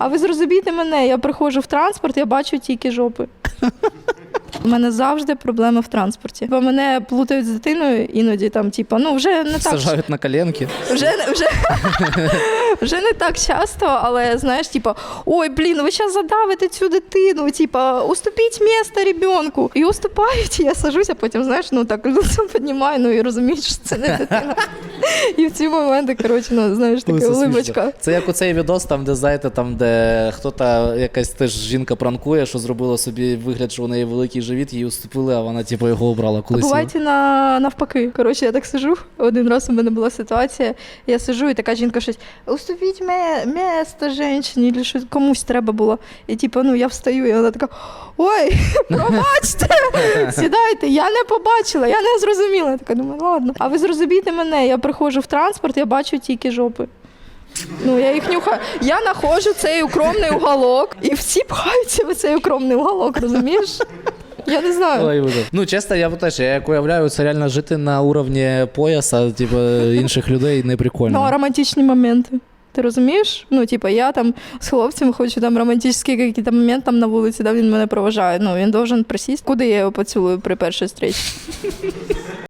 А ви зрозумійте мене, я приходжу в транспорт, я бачу тільки жопи. У мене завжди проблеми в транспорті. Бо мене плутають з дитиною іноді там, типу, ну вже не так Сажають на коленки. вже, вже, вже не так часто, але знаєш, типу, ой, блін, ви зараз задавите цю дитину, типу, уступіть місце ребенку. І уступають, і я сажуся, потім, знаєш, ну так лицо піднімаю, ну і розумію, що це не дитина. І в ці моменти, коротше, ну, знаєш, Ой, така улибочка. Це як оцей відос, там, де знаєте, там, де хто-то якась теж жінка пранкує, що зробила собі вигляд, що у неї великий живіт, їй уступили, а вона типу його обрала А коли бувають і на, навпаки. Коротше, я так сижу. Один раз у мене була ситуація. Я сижу, і така жінка щось: уступіть ме- місце жінці, чи щось комусь треба було. І типу, ну я встаю, і вона така: ой, пробачте, сідайте, я не побачила, я не зрозуміла. Я така думаю, ладно. А ви зрозумійте мене, я приходжу в транспорт, я бачу тільки жопи. Ну, я їх нюхаю. Я знаходжу цей укромний уголок, і всі пхаються в цей укромний уголок, розумієш? Я не знаю. Ой. Ну, чесно, я теж, я як уявляю, це реально жити на уровні пояса, типу, інших людей не прикольно. Ну, а романтичні моменти. Ти розумієш? Ну, типа, я там з хлопцем хочу там романтичний якийсь момент там на вулиці, да, він мене проважає. Ну, він должен присісти. Куди я його поцілую при першій зустрічі?